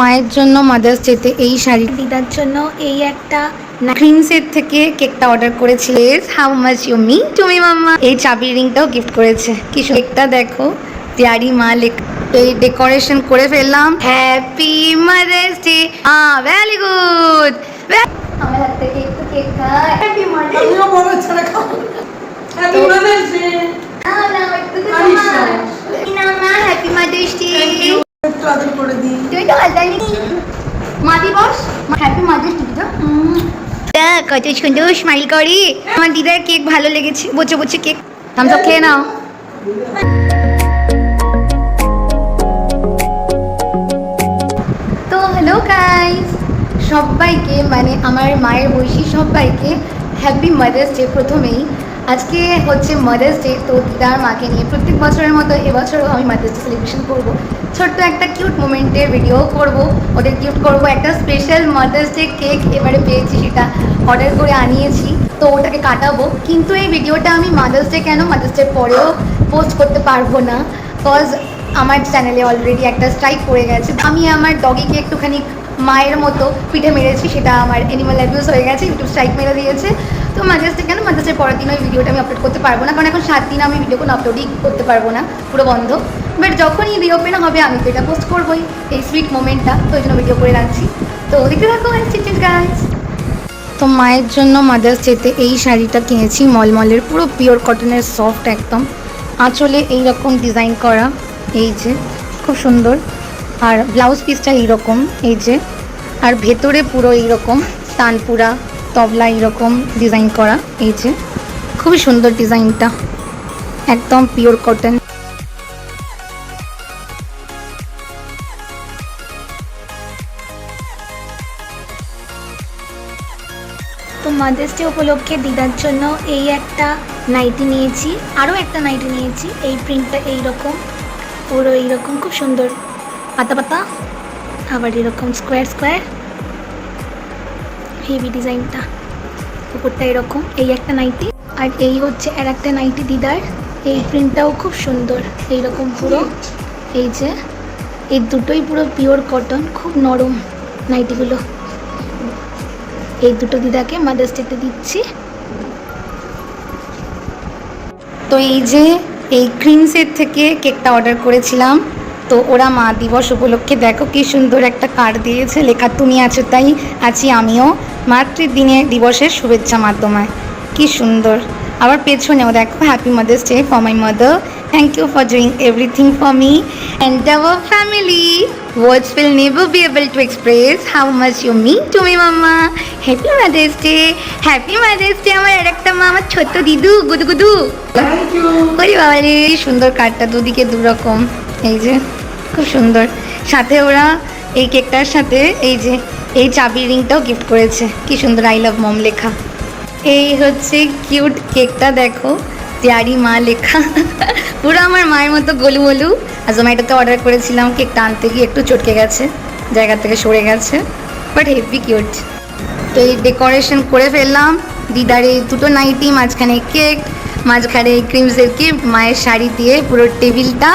মায়ের জন্য মাদার্স ডেতে এই শাড়ি দিদার জন্য এই একটা ক্রিমসের থেকে কেকটা অর্ডার করেছিল। হাউ মাচ ইউ মি তুমি মাম্মা? এই চাবি রিংটাও গিফট করেছে। কি সুন্দর। কেকটা দেখো প্যারি মা লেখ এই ডেকোরেশন করে ফেললাম। Happy mother's day a very good আমার হাত থেকে একটু কেক খাই। হ্যাপি মাদার্স আমিও বড় ছাড়া খাব হ্যাপি মাদার্স ডে নাও নাও একটু তো আরিশ তোমার নাও। নাও না হ্যাপি মাদার্স ডে একটু আদর করে দিই তুই তো হালদানি মা দিবস হ্যাপি মাদার্স ডে তো স্মাইল আমার দিদার কেক ভালো লেগেছে কেক থামস খেয়ে নাও। তো হ্যালো গাইস সবাইকে মানে আমার মায়ের বয়সী সবাইকে হ্যাপি মাদার্স ডে প্রথমেই। আজকে হচ্ছে মাদার্স ডে তো দিদার মাকে নিয়ে প্রত্যেক বছরের মতো এবছরও আমি মাদার্স ডে সেলিব্রেশন করব। ছোট্ট একটা কিউট মোমেন্টের ভিডিও করব। ওদের গিফট করব। একটা স্পেশাল মাদার্স ডে কেক এবারে পেয়েছি সেটা অর্ডার করে আনিয়েছি। তো ওটাকে কাটাবো। কিন্তু এই ভিডিওটা আমি মাদার্স ডে কেন মাদার্স ডে পরেও পোস্ট করতে পারব না? কজ আমার চ্যানেলে অলরেডি একটা স্ট্রাইক পড়ে গেছে। আমি আমার ডগিকে একটুখানি মায়ের মতো পিঠে মেরেছি। সেটা আমার অ্যানিমাল অ্যাবিউজ হয়ে গেছে। ইউটিউব স্ট্রাইক মেরে দিয়েছে। তো মাঝে কেন? মাঝে পরের দিন ওই ভিডিওটা আমি আপলোড করতে পারব না। কারণ এখন সাত দিন আমি ভিডিও কোনো আপলোডই করতে পারব না। পুরো বন্ধ। বাট যখনই রিওপেন হবে, আমি তো এটা পোস্ট করবোই এই সুইট মোমেন্টটা তো ওই জন্য ভিডিও করে রাখছি। তো দেখতে থাকো চিচিস গাছ তো মায়ের জন্য মাদার্স ডেতে এই শাড়িটা কিনেছি। মলমলের পুরো পিওর কটনের সফট একদম। আঁচলে এই রকম ডিজাইন করা। এই যে, খুব সুন্দর। আর ব্লাউজ পিসটা এইরকম। এই যে, আর ভেতরে পুরো এইরকম। তানপুরা তবলা এইরকম ডিজাইন করা, এই যে। খুবই সুন্দর ডিজাইনটা। একদম পিওর কটন তো মাদার্স ডে উপলক্ষে দিদার জন্য এই একটা নাইটি নিয়েছি, আরও একটা নাইটি নিয়েছি। এই প্রিন্টটা এইরকম, পুরো এইরকম, খুব সুন্দর। পাতা পাতা, আবার এরকম স্কোয়ার স্কোয়ার হেভি ডিজাইনটা উপরটা এরকম, এই একটা নাইটি, আর এই হচ্ছে, আর একটা নাইটি দিদার। এই প্রিন্টটাও খুব সুন্দর, এইরকম পুরো। এই যে, এই দুটোই পুরো পিওর কটন খুব নরম নাইটিগুলো। এই দুটো দিদাকে মাদার্স ডেতে দিচ্ছি। তো এই যে, এই ক্রিমসের থেকে কেকটা অর্ডার করেছিলাম। তো ওরা মা দিবস উপলক্ষে দেখো কি সুন্দর একটা কার্ড দিয়েছে, লেখা, তুমি আছো তাই, আছি আমিও। মাতৃদিনে দিবসের শুভেচ্ছা মাধ্যমে। কি সুন্দর। আবার পেছনেও দেখো happy mother's day for my mother thank you for doing everything for me and our family words will never be able to express how much you mean to me mamma happy mother's day happy mother's day আমার আর একটা মা আমার ছোট্ট দিদু গুদু গুদু। ওরে বাবা রে সুন্দর কার্ডটা দুদিকে দুরকম। এই যে খুব সুন্দর। সাথে ওরা এই কেকটার সাথে এই যে এই চাবি রিংটাও গিফট করেছে। কি সুন্দর আই লাভ মম লেখা। এই হচ্ছে কিউট কেকটা দেখো। প্যারি মা লেখা। পুরো আমার মায়ের মতো গলু গোলু আর জোম্যাটোতে অর্ডার করেছিলাম কেকটা আনতে গিয়ে একটু চটকে গেছে। জায়গা থেকে সরে গেছে। বাট হেভি কিউট তো এই ডেকোরেশন করে ফেললাম। দিদার এই দুটো নাইটি মাঝখানে কেক মাঝখানে ক্রিমসের কি মায়ের শাড়ি দিয়ে পুরো টেবিলটা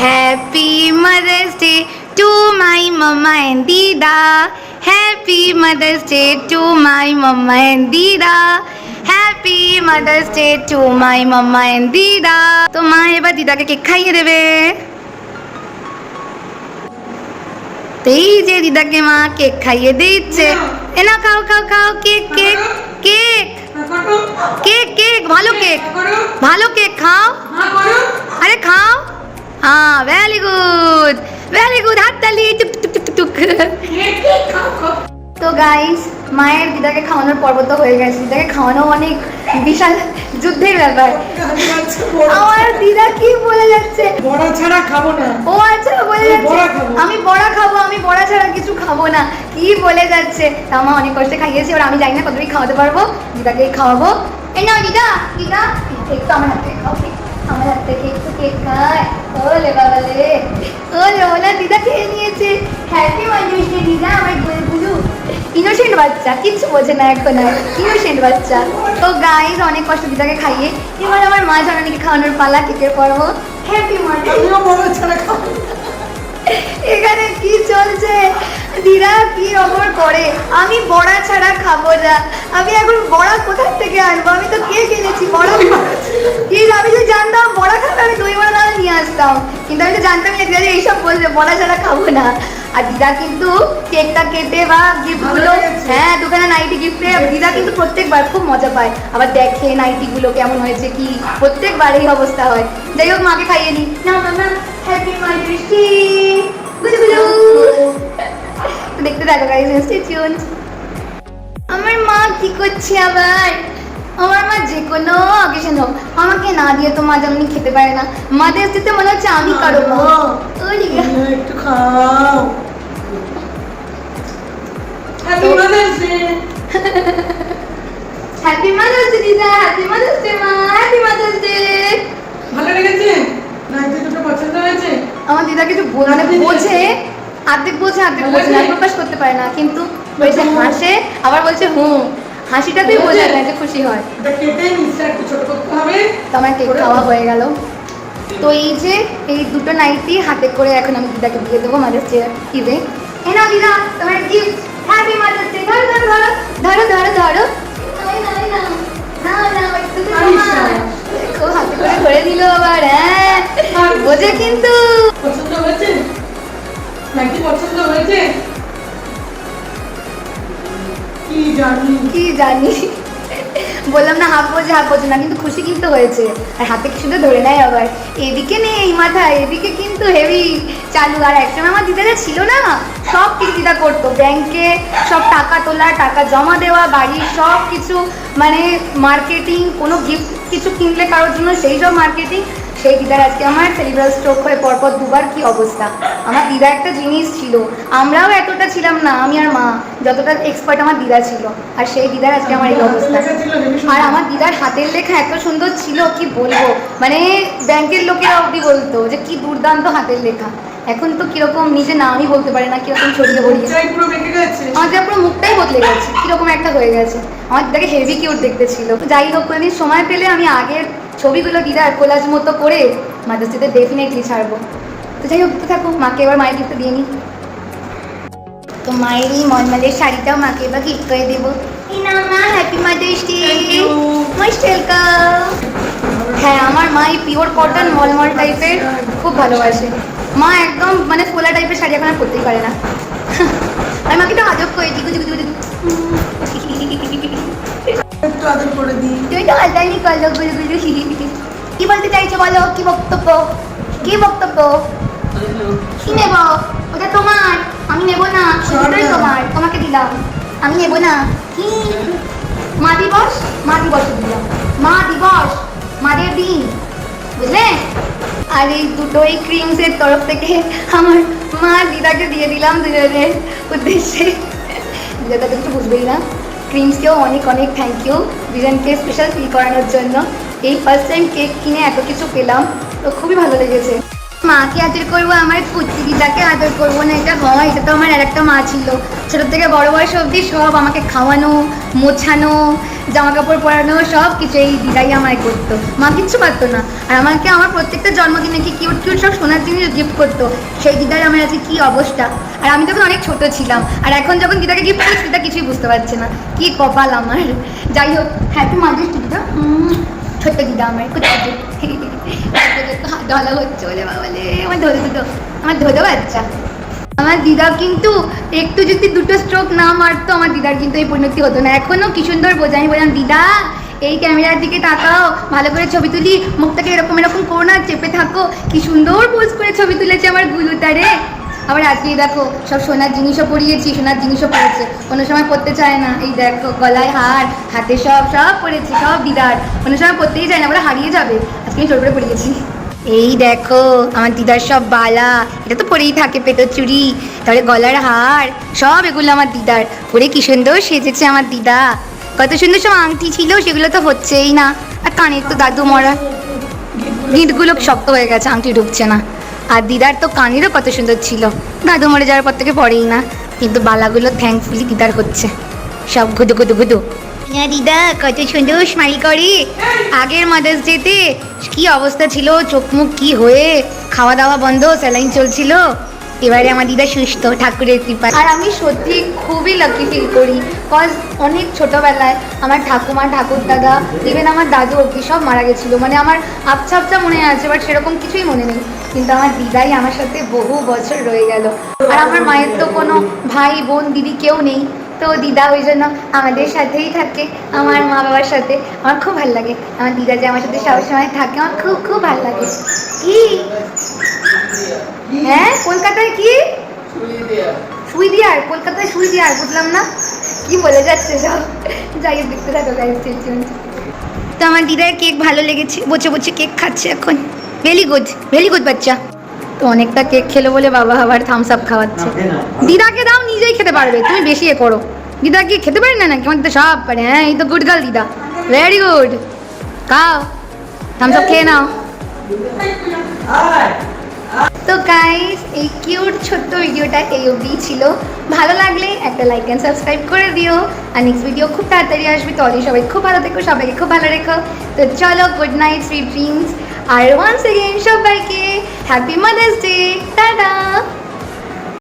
happy mother's day to my mama and দিদা happy mother's day to my mama and দিদা happy mother's day to my mama and দিদা তো মা এবার দিদাকে কেক খাইয়ে দেবে তো এই যে দিদাকে মা কেক খাইয়ে দিচ্ছে এ না খাও খাও খাও cake cake cake cake cake ভালো কেক ভালো কেক খাও আরে খাও হ্যাঁ ভেরি গুড টুক টুক টুক টুক তো গাইস মায়ের দিদাকে খাওয়ানোর পর্ব তো হয়ে গেছে। দিদাকে খাওয়ানো অনেক বিশাল যুদ্ধের ব্যাপার। আমার দিদা কি বলে যাচ্ছে? বড়া ছাড়া খাব না। ও আচ্ছা বলে আমি বড়া যাচ্ছে খাব। আমি বড়া খাব আমি বড়া ছাড়া কিছু খাব না। কি বলে যাচ্ছে? তা মা অনেক কষ্টে খাইয়েছি এবার আমি জানি না কতটুকু খাওয়াতে পারব। দিদাকে খাওয়াবো। এই না দিদা দিদা একটু আমার হাত খাও। আমার একটু কেক খায়? দিদা খেয়ে নিয়েছে। হ্যাপি মানজিস দিদা? আমার ইনোসেন্ট বাচ্চা বোঝে না বাচ্চা। তো অনেক কষ্ট দিদাকে খাইয়ে। এবার আমার মা জানানিকে খাওয়ানোর পালা, কেকের পর্ব। হ্যাপি মানজিস এখানে কি চলছে? দিদা, কি অমর করে? আমি বড়া ছাড়া খাব না। আমি এখন বড়া কোথার থেকে আনব? আমি তো কে কিনেছি বড়া কি আমি যে জানতাম বড়া খাবে, আমি দই বড়া তাহলে নিয়ে আসতাম। কিন্তু আমি তো জানতাম না এইসব বলছে বড়া ছাড়া খাব না। আর দিদা কিন্তু কেকটা কেটে বা গিফটগুলো হ্যাঁ দোকানে নাইটি গিফটে দিদা কিন্তু প্রত্যেকবার খুব মজা পায়। আবার দেখে নাইটিগুলো কেমন হয়েছে কি? প্রত্যেকবার এই অবস্থা হয়। যাই হোক মাকে খাইয়ে নি। মামা হ্যাপি দেখতে থাকো স্টে আমার মা কি করছে আবার? আমার মা যে কোনো অকেশন হোক আমাকে না দিয়ে তো মা যেমন খেতে পারে না। মাদের দিতে মনে হচ্ছে আমি কারও মা। একটু খাও। Happy mother's day happy mother's day দিদা হ্যাপি মাদার্স ডে মা হ্যাপি মাদার্স ডে ভালো লেগেছে? নাইটি দুটো পছন্দ হয়েছে? আমার দিদা কিছু বল- বোঝে অর্ধেক বোঝে অর্ধেক বোঝে না। প্রকাশ করতে পারে না কিন্তু ওই যে হাসে আবার বলছে হুম। হাসিটাতেই বোঝা যায় যে খুশি হয়। এটা কেটে নিচটা একটু ছোট করতে হবে। তো আমার কেক খাওয়া হয়ে গেল। তো এই যে এই দুটো নাইটি হাতে করে এখন আমি দিদাকে দিয়ে দেবো মাদার্স ডে ইভে এ নাও দিদা তোমার গিফট হ্যাপি মাদার্স ডে ধরো ধরো ধরো ধরো ধরো ধরো। হাতে করে ধরে দিল আবার হ্যাঁ। বোঝে কিন্তু। পছন্দ হয়েছে? নাকি পছন্দ হয়েছে? কি জানি। কি জানি। বললাম না হাফ বোঝে হাফ বোঝে না, কিন্তু খুশি কিন্তু হয়েছে। আর হাতে কি শুধু ধরে নেয় আবার। এদিকে নেই এই মাথায়, এদিকে কিন্তু হেভি চালু। আর একসময় আমার দিদারা ছিল না, সব কিছু দিদা করতো। ব্যাংকে সব টাকা তোলা, টাকা জমা দেওয়া, বাড়ির সব কিছু মানে মার্কেটিং কোনো গিফট কিছু কিনলে কারোর জন্য সেই সব মার্কেটিং সেই দিদার আজকে আমার সেলিব্রাল স্ট্রোক হয়ে পরপর দুবার কি অবস্থা? আমার দিদা একটা জিনিস ছিল আমরাও এতটা ছিলাম না আমি আর মা যতটা এক্সপার্ট আমার দিদা ছিল আর সেই দিদার আজকে আমার এই অবস্থা। আর আমার দিদার হাতের লেখা এত সুন্দর ছিল কি বলব? মানে ব্যাংকের লোকেরা অবধি বলতো যে কি দুর্দান্ত হাতের লেখা। এখন তো কীরকম নিজে নামই বলতে পারে না কীরকম ছড়িয়ে গেছে। আমার দিদা পুরো মুখটাই বদলে গেছে কীরকম একটা হয়ে গেছে। আমার দিদাকে হেভি কিউট দেখতে ছিল। যাই হোক কোনোদিন সময় পেলে আমি আগের ছবিগুলো দিদার কোলাজ মতো করে মাদার্স ডেতে ডেফিনেটলি ছাড়বো। তো যাই হোক তো থাকুক মাকে এবার মায়ের গিফট দিয়ে নিই তো মায়ের এই মলমলের শাড়িটাও মাকে এবার গিফট করে দেবো। এই না মা happy mother's day most welcome হ্যাঁ আমার মা এই পিওর কটন মলমল টাইপের খুব ভালোবাসে। মা একদম মানে ফোলা টাইপের শাড়ি এখন আর পরতেই পারে না। আমি মাকে একটু আজব করে গুজু একটু আদর করে দিই তুমি তো আলতানি করল গুজু কি বলতে চাইছো বলো কি বক্তব্য কি বক্তব্য কি নেব ওটা তোমার আমি নেব না ওটাই তোমার তোমাকে দিলাম আমি নেব না কি মা দিবস মা দিবস দিলাম মা দিবস মাদের দিন বুঝলে আর এই দুটো এই ক্রিমসের তরফ থেকে আমার মা দিদাকে দিয়ে দিলাম দুজনের উদ্দেশ্যে। দিদা তো কিছু বুঝবেই না। ক্রিমসকেও অনেক অনেক থ্যাংক ইউ বিরিয়ানিকে স্পেশাল ফিল করানোর জন্য। এই ফার্স্ট টাইম কেক কিনে এত কিছু পেলাম, তো খুবই ভালো লেগেছে। মাকে আদর করব, আমার ফুচি দিদাকে আদর করব, না এটা হয়, এটা তো আমার আর একটা মা ছিল। ছোটোর থেকে বড় বয়স অবধি সব আমাকে খাওয়ানো, মোছানো জামা কাপড় পরানো, সব কিছু এই দিদাই আমায় করতো। মা কিচ্ছু পারতো না। আর আমাকে আমার প্রত্যেকটা জন্মদিনে কি কিউট কিউট সব সোনার জিনিস গিফট করতো। সেই দিদার আমার আজকে কি অবস্থা। আর আমি তখন অনেক ছোট ছিলাম। আর এখন যখন দিদাকে গিফট করছি দিদা কিছুই বুঝতে পারছে না। কি কপাল আমার। যাই হোক হ্যাপি মাদার্স ডে দিদা ছোট্ট দিদা আমার। কুচকুচে ডলা হচ্ছে বলে, বাবালে। আমার ধরে দুটো। আমার ধরে বাচ্চা আমার দিদা কিন্তু একটু যদি দুটো স্ট্রোক না মারতো, আমার দিদার কিন্তু এই পরিণতি হতো না। এখনও কি সুন্দর বোঝাই আমি বললাম, দিদা, এই ক্যামেরার দিকে তাকাও, ভালো করে ছবি তুলি, মুখটাকে এরকম এরকম করো না, চেপে থাকো। কি সুন্দর পোজ করে ছবি তুলেছে আমার গুলুতারে আবার আজকে দেখো, সব সোনার জিনিসও পরিয়েছি, সোনার জিনিসও পরেছে কোনো সময় পরতে চায় না। এই দেখো, গলায় হার, হাতে সব সব পরেছি, সব দিদার। কোনো সময় পরতেই চায় না, বলে হারিয়ে যাবে। আজকে আমি জোর করে পরিয়েছি। এই দেখো, আমার দিদার সব বালা। এটা তো পরেই থাকে পেটোর চুড়ি তাহলে গলার হার, সব এগুলো আমার দিদার। পরে কি সুন্দর সেজেছে আমার দিদা। কত সুন্দর সব আংটি ছিল, সেগুলো তো হচ্ছেই না। আর কানের তো দাদু মরা। গিঁটগুলো শক্ত হয়ে গেছে, আংটি ঢুকছে না। আর দিদার তো কানেরও কত সুন্দর ছিল। দাদু মরে যাওয়ার পর থেকে পড়েই না। কিন্তু বালাগুলো থ্যাঙ্কফুলি দিদার হচ্ছে। সব গুদু গুদু গুদু হ্যাঁ দিদা, কত সুন্দর স্মাইল করে। আগের মাদার্স ডেতে কি অবস্থা ছিল চোখ মুখ কি হয়ে খাওয়া দাওয়া বন্ধ স্যালাইন চলছিল। এবারে আমার দিদা সুস্থ, ঠাকুরের কৃপা আর আমি সত্যি খুবই লাকি ফিল করি কজ অনেক ছোটবেলায় আমার ঠাকুমা ঠাকুর দাদা ইভেন আমার দাদু অব্দি সব মারা গেছিল। মানে আমার আবছা আবছা মনে আছে বাট সেরকম কিছুই মনে নেই। কিন্তু আমার দিদাই আমার সাথে বহু বছর রয়ে গেল। আর আমার মায়ের তো কোনো ভাই, বোন, দিদি কেউ নেই। তো দিদা ওই জন্য আমাদের সাথেই থাকে, আমার মা বাবার সাথে। আমার খুব ভালো লাগে। আমার দিদা যে আমার সাথে সবসময় থাকে, আমার খুব খুব ভালো লাগে। কি? হ্যাঁ? কলকাতায় কি? সুই দিয়ার কলকাতায় সুই দিয়ার বুঝলাম না? কি বলে যাচ্ছে সব? যাই দেখতে থাকো তো আমার দিদার কেক ভালো লেগেছে বসে বসে কেক খাচ্ছে এখন। ভেরি গুড ভেরি গুড বাচ্চা। তো অনেকটা কেক খেলো বলে বাবা আবার থামস আপ খাওয়াচ্ছে। দিদাকে দাও নিজেই খেতে পারবে তুমি বেশি এ করো। দিদা কি খেতে পারে না নাকি? আমার তো সব পারে হ্যাঁ এই তো গুড গার্ল দিদা। ভেরি গুড খাও। থামস আপ খেয়ে নাও। তো গাইস এই কিউট ছোট্ট ভিডিওটা এই অবধি ছিল। ভালো লাগলে একটা লাইক অ্যান্ড সাবস্ক্রাইব করে দিও। আর নেক্সট ভিডিও খুব তাড়াতাড়ি আসবে তবে সবাই খুব ভালো থেকো সবাইকে খুব ভালো রেখো। তো চলো গুড নাইট সুইট ড্রিমস আর ওয়ান্স এগেন সবাইকে হ্যাপি মাদার্স ডে টাটা